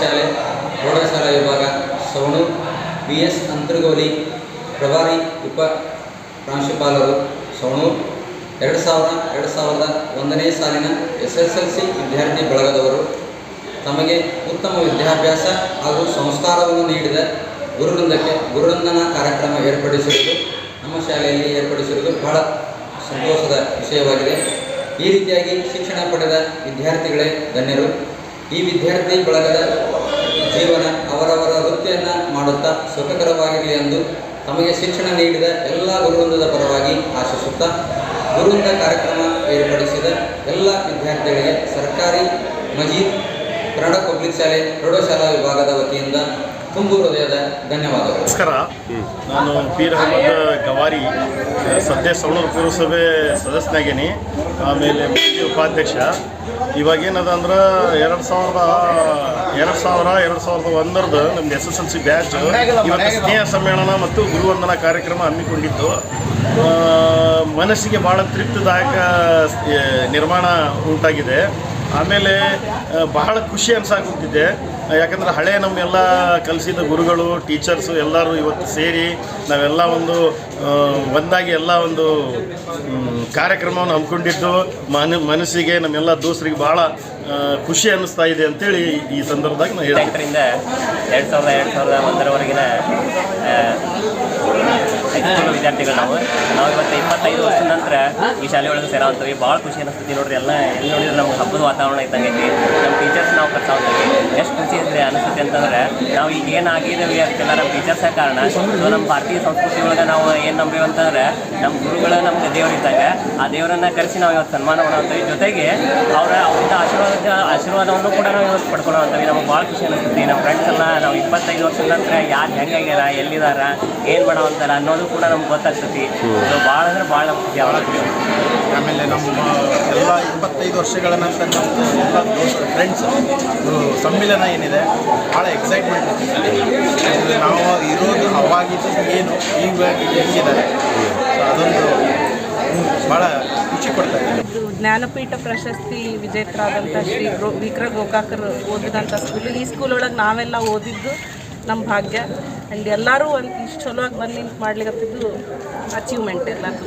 ಶಾಲೆ ಪ್ರೌಢಶಾಲಾ ವಿಭಾಗ ಸವಣೂರು ಬಿ ಎಸ್ ಅಂತರ್ಗೋಲಿ ಪ್ರಭಾರಿ ಉಪ ಪ್ರಾಂಶುಪಾಲರು ಸವಣೂರು ಎರಡು ಸಾವಿರ, ಎರಡು ಸಾವಿರದ ಒಂದನೇ ಸಾಲಿನ ಎಸ್ ಎಸ್ ಎಲ್ ಸಿ ವಿದ್ಯಾರ್ಥಿ ಬಳಗದವರು. ತಮಗೆ ಉತ್ತಮ ವಿದ್ಯಾಭ್ಯಾಸ ಹಾಗೂ ಸಂಸ್ಕಾರವನ್ನು ನೀಡಿದ ಗುರುವೃಂದಕ್ಕೆ ಗುರುವೃಂದನ ಕಾರ್ಯಕ್ರಮ ಏರ್ಪಡಿಸಿರುವುದು ನಮ್ಮ ಶಾಲೆಯಲ್ಲಿ ಏರ್ಪಡಿಸಿರುವುದು ಬಹಳ ಸಂತೋಷದ ವಿಷಯವಾಗಿದೆ. ಈ ರೀತಿಯಾಗಿ ಶಿಕ್ಷಣ ಪಡೆದ ವಿದ್ಯಾರ್ಥಿಗಳೇ ಧನ್ಯರು. ಈ ವಿದ್ಯಾರ್ಥಿ ಬಳಗದ ಜೀವನ ಅವರವರ ವೃತ್ತಿಯನ್ನು ಮಾಡುತ್ತಾ ಸುಖಕರವಾಗಿರಲಿ ಎಂದು ತಮಗೆ ಶಿಕ್ಷಣ ನೀಡಿದ ಎಲ್ಲ ಗುರುವೃಂದದ ಪರವಾಗಿ ಆಶಿಸುತ್ತಾ ಗುರುವೃಂದ ಕಾರ್ಯಕ್ರಮ ಏರ್ಪಡಿಸಿದ ಎಲ್ಲ ವಿದ್ಯಾರ್ಥಿಗಳಿಗೆ ಸರ್ಕಾರಿ ಮಜೀದ್ ಕನ್ನಡ ಪಬ್ಲಿಕ್ ಶಾಲೆ ಪ್ರೌಢಶಾಲಾ ವಿಭಾಗದ ವತಿಯಿಂದ ತುಂಬು ಹೃದಯದ ಧನ್ಯವಾದಗಳು. ನಮಸ್ಕಾರ. ನಾನು ಪೀರ್ ಅಹಮದ್ ಗವಾರಿ ಸದ್ಯ ಸವಣೂರು ಪುರಸಭೆ ಸದಸ್ಯನಾಗೇನಿ ಆಮೇಲೆ ಮಾಜಿ ಉಪಾಧ್ಯಕ್ಷ. ಇವಾಗ ಏನದ ಅಂದ್ರೆ ಎರಡು ಸಾವಿರದ ಎರಡು ಸಾವಿರ ಎರಡು ಸಾವಿರದ ಒಂದರದ್ದು ನಮ್ದು S S L C batch ಇವತ್ತು ಸ್ನೇಹ ಸಮ್ಮೇಳನ ಮತ್ತು ಗುರುವಂದನಾ ಕಾರ್ಯಕ್ರಮ ಹಮ್ಮಿಕೊಂಡಿದ್ದು. ಮನಸ್ಸಿಗೆ ಭಾಳ ತೃಪ್ತಿದಾಯಕ ನಿರ್ಮಾಣ ಉಂಟಾಗಿದೆ. ಆಮೇಲೆ ಬಹಳ ಖುಷಿ ಅನ್ಸಾಕುಂತಿದೆ ಯಾಕಂದ್ರೆ ಹಳೆ ನಮ್ಮೆಲ್ಲ ಕಲಿಸಿದ ಗುರುಗಳು, ಟೀಚರ್ಸು ಎಲ್ಲರೂ ಇವತ್ತು ಸೇರಿ ನಾವೆಲ್ಲ ಒಂದು ಒಂದಾಗಿ ಎಲ್ಲ ಒಂದು ಕಾರ್ಯಕ್ರಮವನ್ನು ಹಮ್ಮಿಕೊಂಡಿದ್ದು. ಮನ, ಮನಸ್ಸಿಗೆ ನಮ್ಮೆಲ್ಲ ದೋಸ್ತರಿಗೆ ಭಾಳ ಖುಷಿ ಅನ್ನಿಸ್ತಾ ಇದೆ ಅಂತೇಳಿ ಈ ಸಂದರ್ಭದಾಗ ನಾನು ಹೇಳ್ತೀನಿ. ಎರಡು ಸಾವಿರದ ಎರಡು ಸಾವಿರದ ಒಂದರವರೆಗಿನ ವಿದ್ಯಾರ್ಥಿಗಳು ನಾವು. ನಾವು ಇವತ್ತು ಇಪ್ಪತ್ತೈದು ವರ್ಷದ ನಂತರ ಈ ಶಾಲೆ ಒಳಗೆ ಸೇರಾವಂತೀವಿ ಭಾಳ ಖುಷಿ ಅನಿಸ್ತೈತಿ ನೋಡ್ರಿ. ಎಲ್ಲ ಎಲ್ಲಿ ನೋಡಿದ್ರೆ ನಮ್ಗೆ ಹಬ್ಬದ ವಾತಾವರಣ ಇದ್ದಂಗೈತಿ ನಮ್ಮ ಟೀಚರ್ಸ್ ನಾವು ಕರ್ಸಾವಂತೀವಿ ಎಷ್ಟು ಖುಷಿ ಇದ್ರೆ ಅನಿಸ್ತೈತಿ ಅಂತಂದ್ರೆ ನಾವು ಈಗ ಏನು ಆಗಿದ್ದೇವೆ ಅದಕ್ಕೆಲ್ಲ ನಮ್ಮ ಟೀಚರ್ಸೇ ಕಾರಣ. ಸೊ ನಮ್ಮ ಭಾರತೀಯ ಸಂಸ್ಕೃತಿ ಒಳಗೆ ನಾವು ಏನು ನಂಬಿವಿ ಅಂತಂದ್ರೆ ನಮ್ಮ ಗುರುಗಳು ನಮ್ಗೆ ದೇವರಿದ್ದಾಗ ಆ ದೇವರನ್ನ ಕರೆಸಿ ನಾವು ಇವತ್ತು ಸನ್ಮಾನ ಮಾಡೋಂತೀವಿ ಜೊತೆಗೆ ಅವರ ಅವರಿಂದ ಆಶೀರ್ವಾದ, ಆಶೀರ್ವಾದವನ್ನು ಕೂಡ ನಾವು ಇವತ್ತು ಪಡ್ಕೊಳ್ಳೋಂತೀವಿ ನಮ್ಗೆ ಭಾಳ ಖುಷಿ ಅನಿಸ್ತೈತಿ. ನಮ್ಮ ಫ್ರೆಂಡ್ಸ್ ಎಲ್ಲ ನಾವು ಇಪ್ಪತ್ತೈದು ವರ್ಷದ ನಂತರ ಯಾರು ಹೆಂಗಾಗ್ಯಾರ ಎಲ್ಲಿದಾರ, ಏನು ಮಾಡವಂತಾರ ಅನ್ನೋದು ಕೂಡ ನಮ್ಗೆ ಗೊತ್ತಾಗ್ತೈತಿ ಬಹಳ ಭಾಳ ಅಂದ್ರೆ ಭಾಳ ಆಮೇಲೆ ನಮ್ಮ ಎಲ್ಲ ಇಪ್ಪತ್ತೈದು ವರ್ಷಗಳ ನಂತರ ನಮ್ಮ ಎಲ್ಲ ದೋಸ್ತ ಫ್ರೆಂಡ್ಸ್ ಸಮ್ಮಿಲನ ಏನಿದೆ ಭಾಳ ಎಕ್ಸೈಟ್ಮೆಂಟ್ ನಾವು ಇರೋದು ಅವಾಗಿದ್ದು ಏನು ಈಗ ಹೆಂಗಿದ್ದಾರೆ. ಸೊ ಅದೊಂದು ಭಾಳ ಖುಷಿ ಕೊಡ್ತಾ ಇದೆ ಇದು ಜ್ಞಾನಪೀಠ ಪ್ರಶಸ್ತಿ ವಿಜೇತರಾದಂಥ ಶ್ರೀ ಗೋ ವಿಕ್ರ ಗೋಕಾಕರ್ ಓದಿದಂಥ ಸ್ಕೂಲ್ ಈ ಸ್ಕೂಲ್ ಒಳಗೆ ನಾವೆಲ್ಲ ಓದಿದ್ದು ನಮ್ಮ ಭಾಗ್ಯ. ಆ್ಯಂಡ್ ಎಲ್ಲರೂ ಒಂದು ಇಷ್ಟು ಚಲೋವಾಗಿ ಬಂದು ನಿಂತು ಮಾಡ್ಲಿಕ್ಕತ್ತಿದ್ದು ಅಚೀವ್ಮೆಂಟ್ ಎಲ್ಲರೂ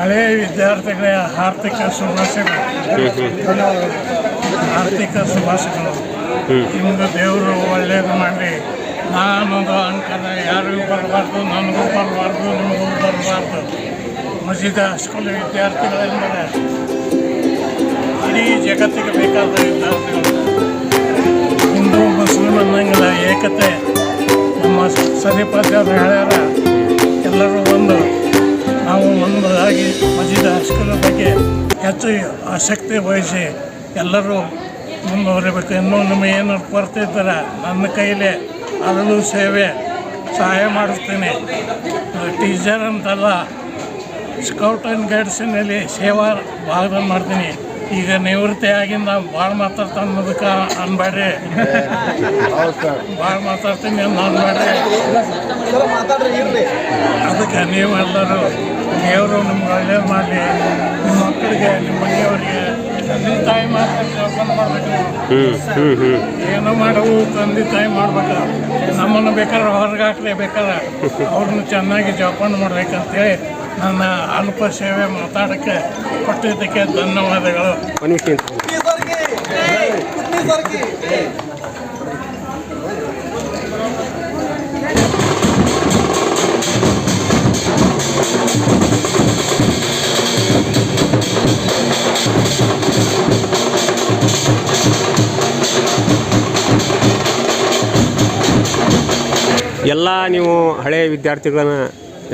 ಹಳೆಯ ವಿದ್ಯಾರ್ಥಿಗಳ ಆರ್ಥಿಕ ಶುಭಾಶಯಗಳು. ಆರ್ಥಿಕ ಶುಭಾಶಯಗಳು. ನಿಮ್ದು ದೇವರು ಒಳ್ಳೆಯದು ಮಾಡಿ ನಾನೊಂದು ಅಂಕನ ಯಾರಿಗೂ ಬರಬಾರ್ದು ನನಗೂ ಬರಬಾರ್ದು ನಿಮಗೂ ಬರಬಾರ್ದು. ಮಸೀದ ಸ್ಕೂಲ್ ವಿದ್ಯಾರ್ಥಿಗಳೆಂದರೆ ಇಡೀ ಜಗತ್ತಿಗೆ ಬೇಕಾದ ವಿದ್ಯಾರ್ಥಿಗಳು. ಅನ್ನಂಗಿಲ್ಲ ಏಕತೆ. ನಮ್ಮ ಸರಿಪದ್ಯರು ಹೇಳ್ಯಾರ ಎಲ್ಲರೂ ಒಂದು, ನಾವು ಒಂದಾಗಿ ಮಜೀದ ಹಸ್ಕರ ಬಗ್ಗೆ ಹೆಚ್ಚು ಆಸಕ್ತಿ ವಹಿಸಿ ಎಲ್ಲರೂ ಮುಂದುವರಿಬೇಕು. ಇನ್ನೂ ನಿಮಗೆ ಏನಾದ್ರು ಕೊರತೆ ಇದ್ದರೆ ನನ್ನ ಕೈಲೇ ಅದರಲ್ಲೂ ಸೇವೆ, ಸಹಾಯ ಮಾಡಿಸ್ತೀನಿ. ಟೀಚರ್ ಅಂತಲ್ಲ, ಸ್ಕೌಟ್ ಆ್ಯಂಡ್ ಗೈಡ್ಸಿನಲ್ಲಿ ಸೇವಾ ಭಾಗದಲ್ಲಿ ಮಾಡ್ತೀನಿ ಈಗ ನಿವೃತ್ತಿ ಆಗಿಂದ ಭಾಳ ಮಾತಾಡ್ತಾನೆ ಮುದಕ ಅನ್ಬೇಡ್ರಿ. ಭಾಳ ಮಾತಾಡ್ತೀನಿ ಅಂತ ಅನ್ಬೇಡ್ರಿ ಅದಕ್ಕೆ ನೀವೆಲ್ಲರೂ ದೇವರು ನಿಮ್ಗೆ ಒಳ್ಳೇದು ಮಾಡಲಿ. ನಿಮ್ಮ ಮಕ್ಕಳಿಗೆ, ನಿಮ್ಮ ಮನೆಯವರಿಗೆ ತಂದೆ ತಾಯಿ ಮಾಡ್ಬೇಕು ಜೋಪಾನ ಹ್ಮ್ ಏನೋ ಮಾಡವು ತಂದೆ ತಾಯಿ ಮಾಡ್ಬೇಕು. ನಮ್ಮನ್ನು ಬೇಕಾದ್ರೆ ಹೊರಗೆ ಹಾಕ್ಲೇ ಬೇಕಾದ್ರೆ ಅವ್ರನ್ನ ಚೆನ್ನಾಗಿ ಜೋಪಾನ ಮಾಡ್ಬೇಕಂತೇಳಿ ನನ್ನ ಅಲ್ಪ ಸೇವೆ ಮಾತಾಡೋಕ್ಕೆ ಕೊಟ್ಟಿದ್ದಕ್ಕೆ ಧನ್ಯವಾದಗಳು. ಎಲ್ಲ ನೀವು ಹಳೆಯ ವಿದ್ಯಾರ್ಥಿಗಳನ್ನ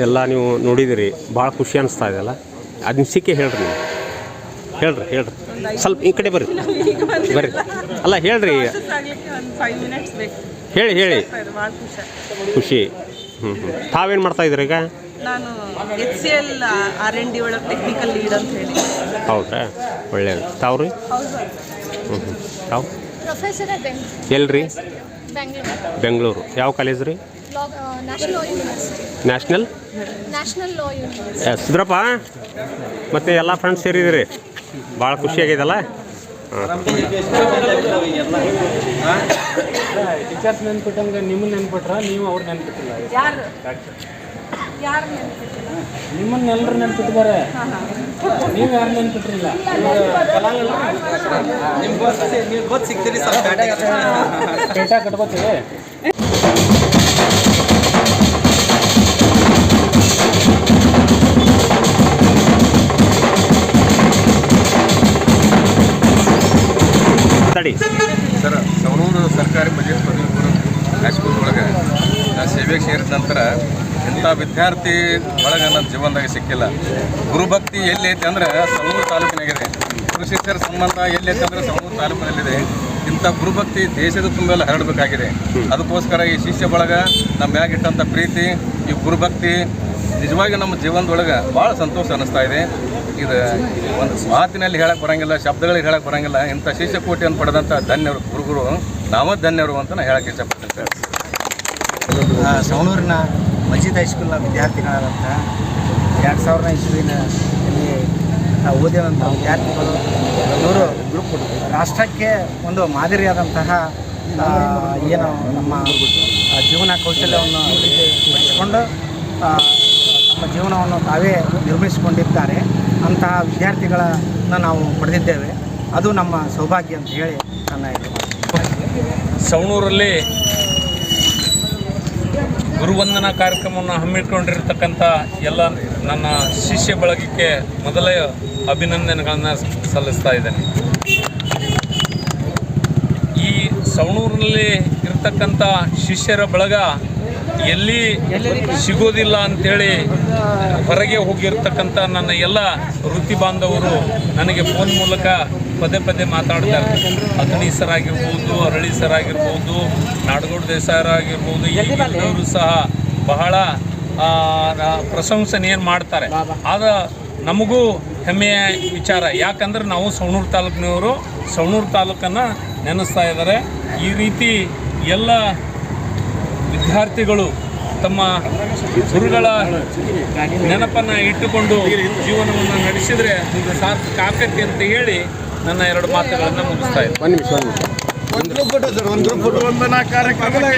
ಎಲ್ಲ ನೀವು ನೋಡಿದಿರಿ ಭಾಳ ಖುಷಿ ಅನಿಸ್ತಾ ಇದೆಯಲ್ಲ ಸಿಕ್ಕಿ ಹೇಳ್ರಿ ನೀವು. ಹೇಳ್ರಿ ಹೇಳ್ರಿ. ಸ್ವಲ್ಪ ಈ ಕಡೆ ಬರ್ರಿ. ಬರ್ರಿ. ಅಲ್ಲ ಹೇಳ್ರಿ. ಆಗ್ಲಿಕ್ಕೆ ಒಂದು ಫೈವ್ ಮಿನಿಟ್ಸ್ ಬೇಕು ಹೇಳಿ ಹೇಳಿ. ಖುಷಿ. ಹ್ಞೂ ಹ್ಞೂ ತಾವೇನು ಮಾಡ್ತಾ ಇದ್ದೀರಿ ಈಗ? ನಾನು H C L R N D ಒಳಗೆ ಟೆಕ್ನಿಕಲ್ ಲೀಡ್ ಅಂತ ಹೇಳಿ. ಹೌದಾ? ಒಳ್ಳೇದು. ತಾವು ರೀ ಹೌದು. ಹ್ಞೂ ಹ್ಞೂ ತಾವು? ಎಲ್ರಿ? ಬೆಂಗಳೂರು ಬೆಂಗಳೂರು. ಯಾವ ಕಾಲೇಜ್ ರೀ? National national law university Siddrappa ಮತ್ತು ಎಲ್ಲ ಫ್ರೆಂಡ್ಸ್ ಸೇರಿದಿರಿ ಭಾಳ ಖುಷಿಯಾಗಿದೆಲ್ಲ ಟೀಚರ್ಸ್ ನೆನ್ಪಿಟ್ಟಂಗೆ ನಿಮ್ಮ ನೆನ್ಪಿಟ್ರ ನೀವು ಅವ್ರು ನೆನ್ಪಿಟ್ಟಿಲ್ಲ ಯಾರು? ಯಾರು ನೆನ್ಪಿಟ್ಟಿಲ್ಲ? ನಿಮ್ಮನ್ನ ಎಲ್ಲರೂ ನೆನ್ಪಿಟ್ಟಿದ್ದಾರೆ ನೀವು ಯಾರು ನೆನ್ಪಿಟ್ರಿಲ್ಲ? ಪೇಟ ಕಟ್ಕೋತೀವಿ? ತಡಿ ಸರ್, ಸವಣೂರು ಸರ್ಕಾರಿ ಬಜೆಟ್ ಪದವಿ ಹೈಸ್ಕೂಲ್ ಒಳಗೆ ಸೇವೆಗೆ ಸೇರಿದ ನಂತರ ಇಂಥ ವಿದ್ಯಾರ್ಥಿ ಒಳಗೆ ನನ್ನ ಜೀವನದಾಗ ಸಿಕ್ಕಿಲ್ಲ. ಗುರುಭಕ್ತಿ ಎಲ್ಲಿ ಐತೆ ಅಂದ್ರೆ ಸವಣೂರು ತಾಲೂಕಿನಾಗಿದೆ. ಶಿಷ್ಯರ ಸಂಬಂಧ ಎಲ್ಲಿ ಐತೆ ಅಂದ್ರೆ ತಾಲೂಕಿನಲ್ಲಿದೆ. ಇಂಥ ಗುರುಭಕ್ತಿ ದೇಶದ ತುಂಬೆಲ್ಲ ಹರಡಬೇಕಾಗಿದೆ. ಅದಕ್ಕೋಸ್ಕರ ಈ ಶಿಷ್ಯ ಬಳಗ ನಮ್ಮ ಮ್ಯಾಗಿಟ್ಟಂಥ ಪ್ರೀತಿ, ಈ ಗುರುಭಕ್ತಿ ನಿಜವಾಗಿ ನಮ್ಮ ಜೀವನದೊಳಗೆ ಭಾಳ ಸಂತೋಷ ಅನ್ನಿಸ್ತಾ ಇದೆ. ಇದು ಒಂದು ಮಾತಿನಲ್ಲಿ ಹೇಳಕ್ಕೆ ಬರಂಗಿಲ್ಲ, ಶಬ್ದಗಳಿಗೆ ಹೇಳಕ್ಕೆ ಬರೋಂಗಿಲ್ಲ. ಇಂಥ ಶಿಷ್ಯಕೋಟಿಯನ್ನು ಪಡೆದಂಥ ಧನ್ಯರು, ಗುರುಗುರು, ನಾವೇ ಧನ್ಯರು ಅಂತ ನಾನು ಹೇಳಕ್ಕೆ ಇಷ್ಟಪಡ್ತೀನಿ ಸರ್. ಸವಣೂರಿನ ಮಜೀದ್ ಹೈಸ್ಕೂಲ್ನ ವಿದ್ಯಾರ್ಥಿಗಳಾದಂಥ ಎರಡು ಸಾವಿರದ ಇಸ್ವಿನ ಓದಿದಂಥ ವಿದ್ಯಾರ್ಥಿಗಳು, ಇವರು ರಾಷ್ಟ್ರಕ್ಕೆ ಒಂದು ಮಾದರಿಯಾದಂತಹ ಏನು ನಮ್ಮ ಜೀವನ ಕೌಶಲ್ಯವನ್ನು ಬಳಸಿಕೊಂಡು ತಮ್ಮ ಜೀವನವನ್ನು ತಾವೇ ನಿರ್ಮಿಸಿಕೊಂಡಿದ್ದಾರೆ. ಅಂತಹ ವಿದ್ಯಾರ್ಥಿಗಳನ್ನು ನಾವು ಪಡೆದಿದ್ದೇವೆ. ಅದು ನಮ್ಮ ಸೌಭಾಗ್ಯ ಅಂತ ಹೇಳಿ ನನ್ನ ಇದು ಸವಣೂರಲ್ಲಿ ಗುರುವಂದನಾ ಕಾರ್ಯಕ್ರಮವನ್ನು ಹಮ್ಮಿಕೊಂಡಿರ್ತಕ್ಕಂಥ ಎಲ್ಲ ನನ್ನ ಶಿಷ್ಯ ಬಳಗಕ್ಕೆ ಮೊದಲೇ ಅಭಿನಂದನೆಗಳನ್ನು ಸಲ್ಲಿಸ್ತಾ ಇದ್ದೇನೆ. ಈ ಸವಣೂರಿನಲ್ಲಿ ಇರ್ತಕ್ಕಂಥ ಶಿಷ್ಯರ ಬಳಗ ಎಲ್ಲಿ ಸಿಗೋದಿಲ್ಲ ಅಂಥೇಳಿ ಹೊರಗೆ ಹೋಗಿರ್ತಕ್ಕಂಥ ನನ್ನ ಎಲ್ಲ ವೃತ್ತಿ ಬಾಂಧವರು ನನಗೆ ಫೋನ್ ಮೂಲಕ ಪದೇ ಪದೇ ಮಾತಾಡ್ತಾರೆ. ಅಗ್ನಿ ಸರ್ ಆಗಿರ್ಬೋದು, ಅರಳಿ ಸರ್ ಆಗಿರ್ಬೋದು, ನಾಡಗೌಡ ದೇಸಾಯರ್ ಆಗಿರ್ಬೋದು ಈಗೆಲ್ಲರೂ ಸಹ ಬಹಳ ಪ್ರಶಂಸನೆಯನ್ನು ಮಾಡ್ತಾರೆ. ಆದ ನಮಗೂ ಹೆಮ್ಮೆಯ ವಿಚಾರ. ಯಾಕಂದ್ರೆ ನಾವು ಸವಣೂರು ತಾಲೂಕಿನವರು, ಸವಣೂರು ತಾಲೂಕನ್ನು ನೆನೆಸ್ತಾ ಇದ್ದಾರೆ. ಈ ರೀತಿ ಎಲ್ಲ ವಿದ್ಯಾರ್ಥಿಗಳು ತಮ್ಮ ಗುರುಗಳ ನೆನಪನ್ನು ಇಟ್ಟುಕೊಂಡು ಜೀವನವನ್ನು ನಡೆಸಿದರೆ ಸಾರ್ಥಕ ಆಕತಿ ಅಂತ ಹೇಳಿ ನನ್ನ ಎರಡು ಮಾತುಗಳನ್ನು ಮುಗಿಸ್ತಾ ಇದ್ದೀನಿ ವಂದನಾ ಕಾರ್ಯಕ್ರಮಕ್ಕೆ.